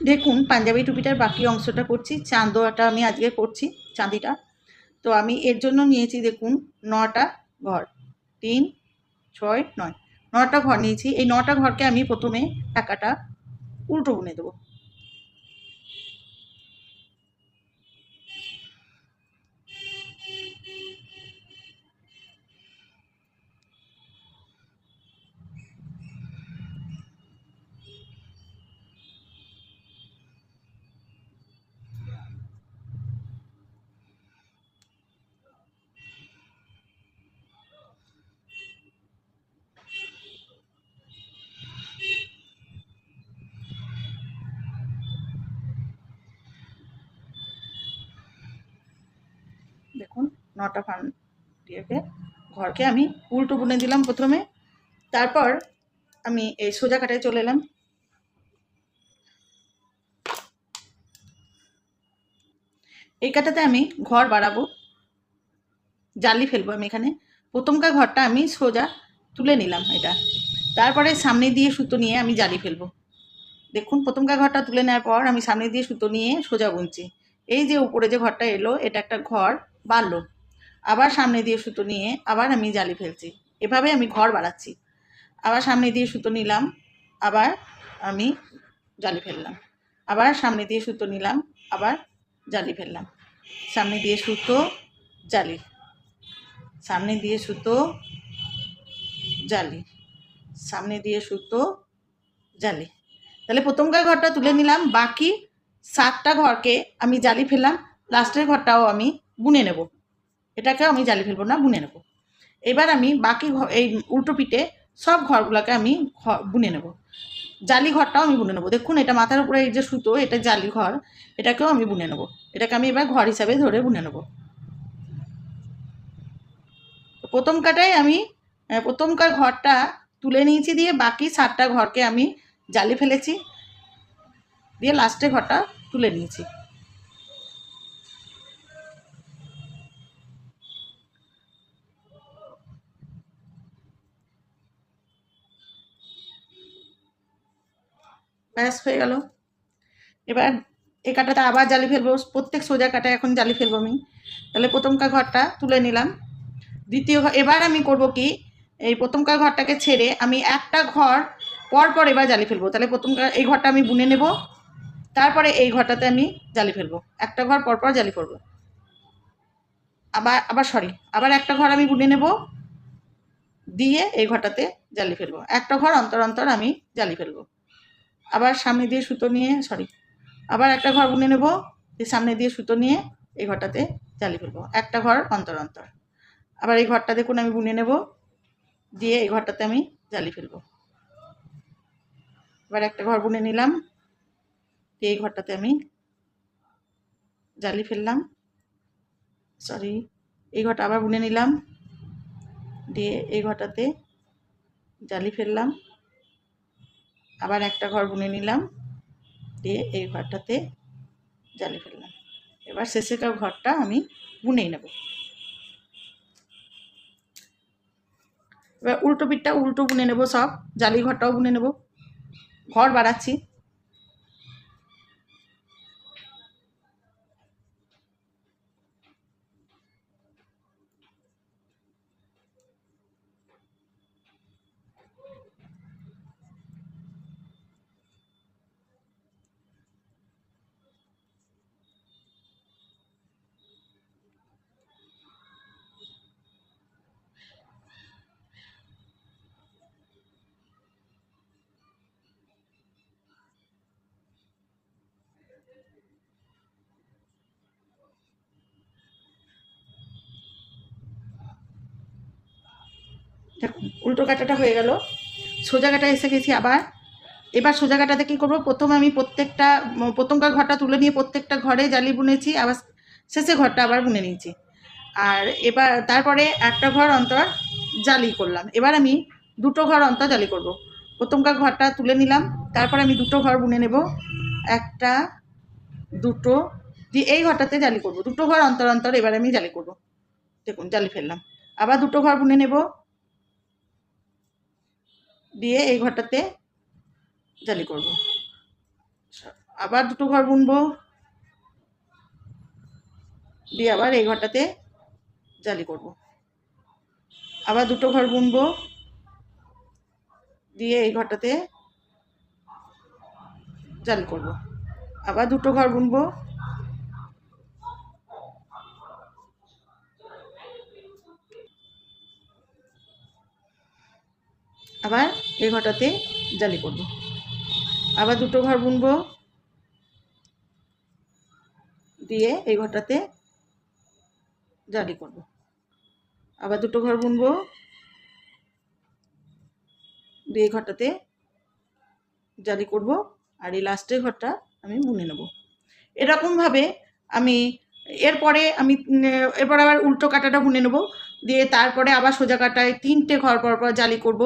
দেখুন, পাঞ্জাবি টুপিটার বাকি অংশটা করছি, চাঁদোয়াটা আমি আজকে করছি, চাঁদিটা। তো আমি এর জন্য নিয়েছি দেখুন, নটা ঘর। তিন, ছয়, নয়। নটা ঘর নিয়েছি। এই নটা ঘরকে আমি প্রথমে টাকাটা উল্টো বুনে দেবো দেখুন নটা ফান দিয়েকে ঘরকে আমি উল্টো বুনে দিলাম প্রথমে। তারপর আমি এই সোজা কাটায় চলে এলাম। এই কাটাতে আমি ঘর বাড়াবো। জালি ফেলব আমি এখানে। প্রথমকার ঘরটা আমি সোজা তুলে নিলাম এটা। তারপরে সামনে দিয়ে সুতো নিয়ে আমি জালি ফেলব। দেখুন, প্রথমকার ঘরটা তুলে নেওয়ার পর আমি সামনে দিয়ে সুতো নিয়ে সোজা বুনছি। এই যে উপরে যে ঘরটা এলো, এটা একটা ঘর বাড়লো। আবার সামনে দিয়ে সুতো নিয়ে আবার আমি জালি ফেলছি। এভাবে আমি ঘর বাড়াচ্ছি আবার সামনে দিয়ে সুতো নিলাম, আবার আমি জালি ফেললাম। আবার সামনে দিয়ে সুতো নিলাম, আবার জালি ফেললাম। সামনে দিয়ে সুতো, জালি। সামনে দিয়ে সুতো, জালি। সামনে দিয়ে সুতো, জালি। তাহলে প্রথমকার ঘরটা তুলে নিলাম, বাকি সাতটা ঘরকে আমি জালি ফেললাম, লাস্টের ঘরটাও আমি বুনে নেব। এটাকেও আমি জালি ফেলব না, বুনে নেব। এবার আমি বাকি এই উল্টো পিঠে সব ঘরগুলোকে আমি বুনে নেব। জালি ঘরটাও আমি বুনে নেব। দেখুন, এটা মাথার উপরে এই যে সুতো, এটা জালি ঘর, এটাকেও আমি বুনে নেব। এটাকে আমি এবার ঘর হিসাবে ধরে বুনে নেব। প্রথম কাটাই আমি প্রথমকার ঘরটা তুলে নিয়েছি দিয়ে বাকি সাতটা ঘরকে আমি জালি ফেলেছি। দিয়ে লাস্টে ঘরটা তুলে নিয়েছি। ব্যাস হয়ে গেল। এবার এই কাটাতে আবার জালি ফেলব। প্রত্যেক সোজা কাটা এখন জালি ফেলব আমি। তাহলে প্রথমকার ঘরটা তুলে নিলাম। দ্বিতীয় এবার আমি করব কি, এই প্রথমকার ঘরটাকে ছেড়ে আমি একটা ঘর পর পর এবার জালি ফেলব। তাহলে প্রথমকার এই ঘরটা আমি বুনে নেব। তারপরে এই ঘরটাতে আমি জালি ফেলব। একটা ঘর পর পর জালি করব আবার আবার সরি আবার একটা ঘর আমি বুনে নেব। দিয়ে এই ঘরটাতে জালি ফেলব। একটা ঘর অন্তর অন্তর আমি জালি ফেলব। আবার সামনে দিয়ে সুতো নিয়ে সরি আবার একটা ঘর বুনে নেব দিয়ে সামনে দিয়ে সুতো নিয়ে এই ঘরটাতে জালি ফেলব। একটা ঘর অন্তর অন্তর। আবার এই ঘরটা দেখুন আমি বুনে নেব, দিয়ে এই ঘরটাতে আমি জালি ফেলব। এবার একটা ঘর বুনে নিলাম, দিয়ে এই ঘরটাতে আমি জালি ফেললাম। সরি এই ঘরটা আবার বুনে নিলাম, দিয়ে এই ঘরটাতে জালি ফেললাম। আবার একটা ঘর বুনে নিলাম, দিয়ে এই ঘরটাতে জ্বালিয়ে ফেললাম। এবার শেষেকার ঘরটা আমি বুনেই নেব। এবার উল্টো পিঠটা উল্টো বুনে নেব সব, জালি ঘরটাও বুনে নেব। ঘর বাড়াচ্ছি দেখুন উল্টো কাটাটা হয়ে গেল। সোজা কাটা এসে গেছি আবার। এবার সোজা কাটাতে কী করব? প্রথমে আমি প্রত্যেকটা প্রথমকার ঘরটা তুলে নিয়ে প্রত্যেকটা ঘরে জালি বুনেছি, আবার শেষে ঘরটা আবার বুনে নিয়েছি। আর এবার, তারপরে একটা ঘর অন্তর জালি করলাম। এবার আমি দুটো ঘর অন্তর জালি করব। প্রথমকার ঘরটা তুলে নিলাম, তারপরে আমি দুটো ঘর বুনে নেব। একটা, দুটো, দিয়ে এই ঘরটাতে জালি করব। দুটো ঘর অন্তর অন্তর এবার আমি জালি করব। দেখুন, জালি ফেললাম। আবার দুটো ঘর বুনে নেব। দিয়ে এই ঘরটাতে জালি করব। আবার দুটো ঘর বুনবো। দিয়ে আবার এই ঘরটাতে জালি করব। আবার দুটো ঘর বুনবো। দিয়ে এই ঘরটাতে জালি করব। আবার দুটো ঘর বুনবো। আবার এই ঘরটাতে জালি করব। আবার দুটো ঘর বুনবো। দিয়ে এই ঘরটাতে জালি করব। আবার দুটো ঘর বুনবো। দিয়ে এই ঘরটাতে জালি করব। আর এই লাস্টের ঘরটা আমি বুনে নেব। এরকমভাবে আমি এরপরে আমি, এরপর আবার উল্টো কাটাটা বুনে নেব। দিয়ে তারপরে আবার সোজা কাটায় তিনটে ঘর পর পর জালি করব,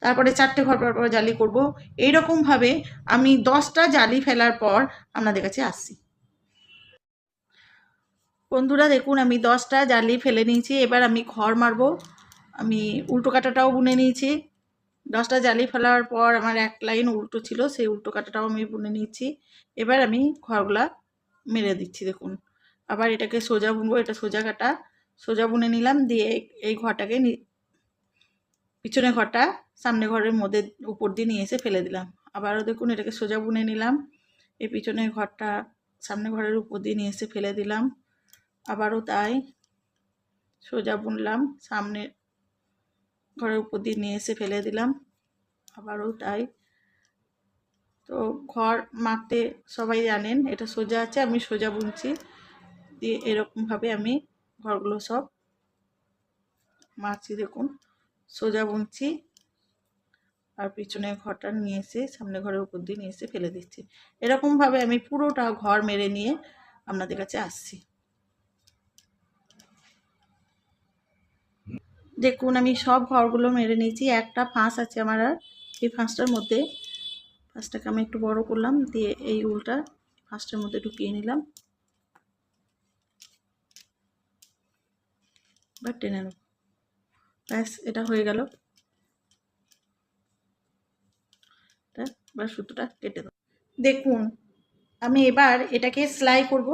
তারপরে চারটে ঘর পর পর জালি করব। এইরকমভাবে আমি দশটা জালি ফেলার পর আপনাদের কাছে আসছি। বন্ধুরা দেখুন, আমি দশটা জালি ফেলে নিয়েছি, এবার আমি ঘর মারবো। আমি উল্টো কাটাটাও বুনে নিয়েছি। দশটা জালি ফেলার পর আমার এক লাইন উল্টো ছিল, সেই উল্টো কাটাটাও আমি বুনে নিয়েছি। এবার আমি ঘরগুলা মেরে দিচ্ছি, দেখুন। আবার এটাকে সোজা বুনবো, এটা সোজা কাটা। সোজা বুনে নিলাম, দিয়ে এই- ঘরটাকে পিছনে ঘরটা সামনে ঘরের মধ্যে উপর দিয়ে নিয়ে এসে ফেলে দিলাম। আবারও দেখুন, এটাকে সোজা বুনে নিলাম, এই পিছনের ঘরটা সামনে ঘরের উপর দিয়ে নিয়ে এসে ফেলে দিলাম। আবারও তাই সোজা বুনলাম, সামনে ঘরের উপর দিয়ে নিয়ে এসে ফেলে দিলাম। আবারও তাই। তো ঘর মাপতে সবাই জানেন, এটা সোজা আছে, আমি সোজা বুনছি। দিয়ে এরকমভাবে আমি ঘরগুলো সব। মারছি দেখুন, সোজা বুনছি। আর পিছনে ঘরটা নিয়ে এসে, সামনে ঘরের উপর দিয়ে নিয়ে এসে ফেলে দিচ্ছি। এরকমভাবে আমি পুরোটা ঘর মেরে নিয়ে আপনাদের কাছে আসছি। দেখুন, আমি সব ঘরগুলো মেরে নিয়েছি। একটা ফাঁস আছে আমার আর। এই ফাঁসটার মধ্যে, ফাঁসটাকে আমি একটু বড় করলাম, দিয়ে এই উলটা ফাঁসটার মধ্যে ঢুকিয়ে নিলাম। বা টেনে নেব ব্যাস, এটা হয়ে গেল। সুতোটা কেটে দেবো দেখুন, আমি এবার এটাকে সেলাই করব।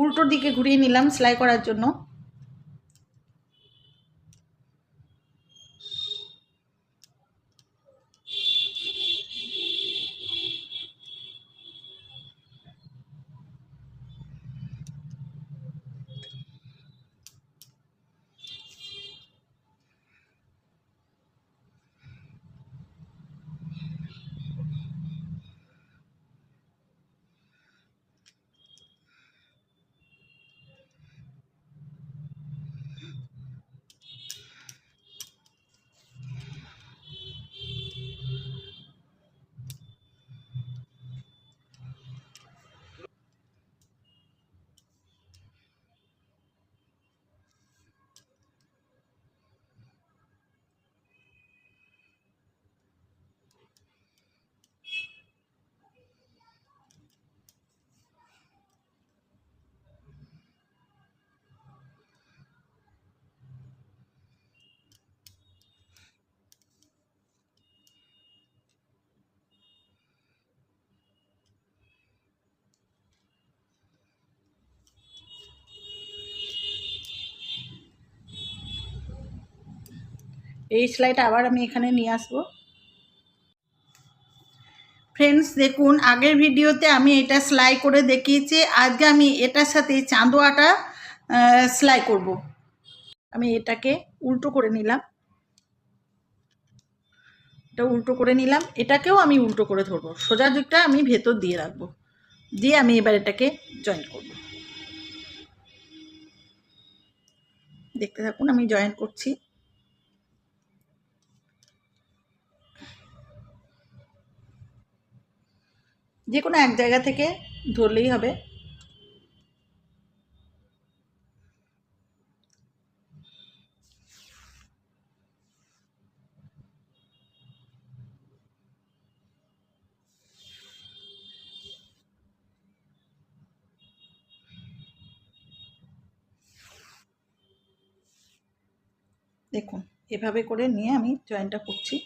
উল্টোর দিকে ঘুরিয়ে নিলাম সেলাই করার জন্য। এই সেলাইটা আবার আমি এখানে নিয়ে আসব। ফ্রেন্ডস দেখুন, আগের ভিডিওতে আমি এটা সেলাই করে দেখিয়েছি, আজকে আমি এটার সাথে চাঁদোয়াটা সেলাই করব। আমি এটাকে উল্টো করে নিলাম। এটা উল্টো করে নিলাম। এটাকেও আমি উল্টো করে ধরবো। সোজা দিকটা আমি ভেতর দিয়ে রাখব। দিয়ে আমি এবার এটাকে জয়েন করব। দেখতে থাকুন, আমি জয়েন করছি। যে কোনো এক জায়গা থেকে ধরলেই হবে। দেখুন, এভাবে করে নিয়ে আমি জয়েনটা করছি।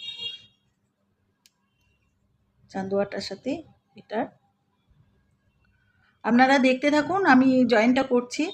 চান্দুয়াটার সাথে এটার আপনারা দেখতে থাকুন আমি জয়েনটা করছি।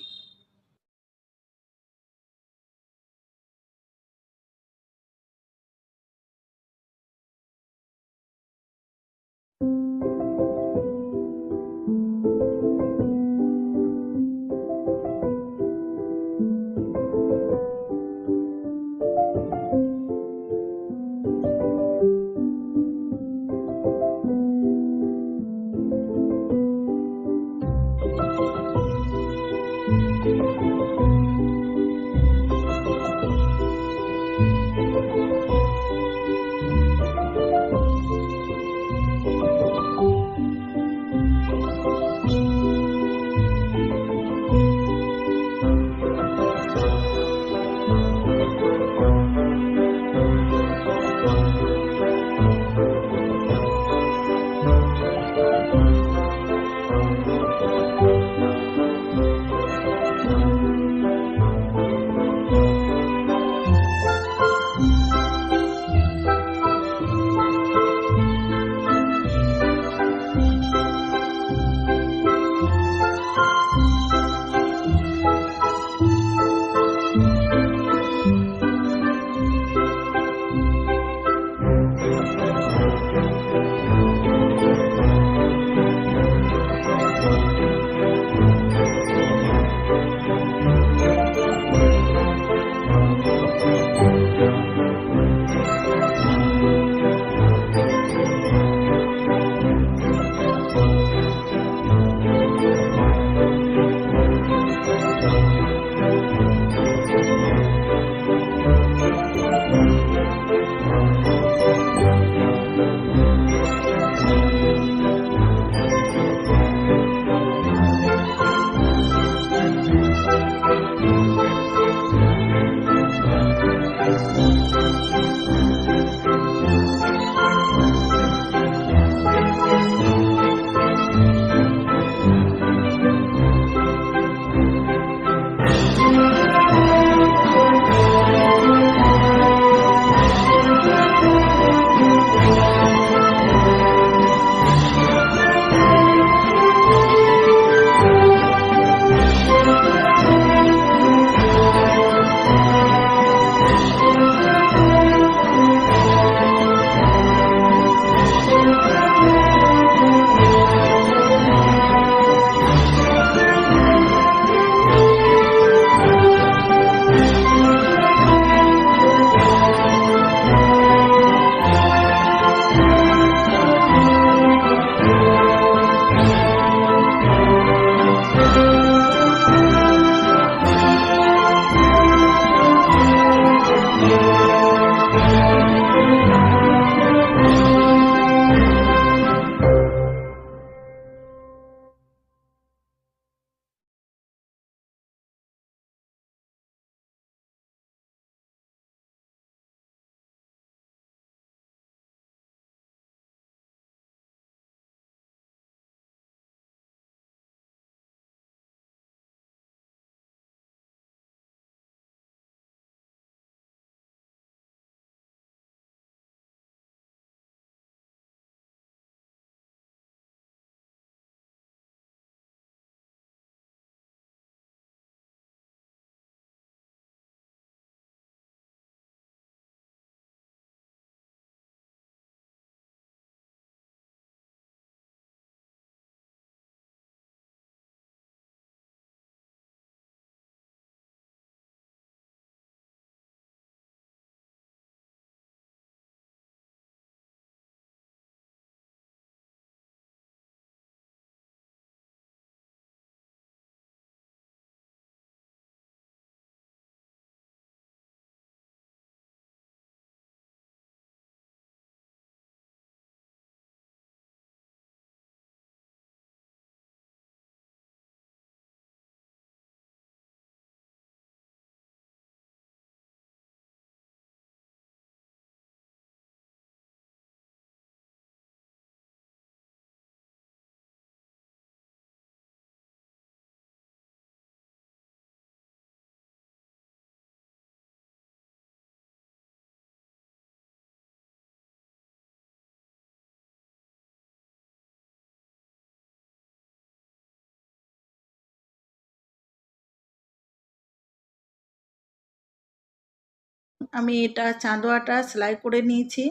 আমি এটা চাঁদোয়াটা সেলাই করে নিয়েছি।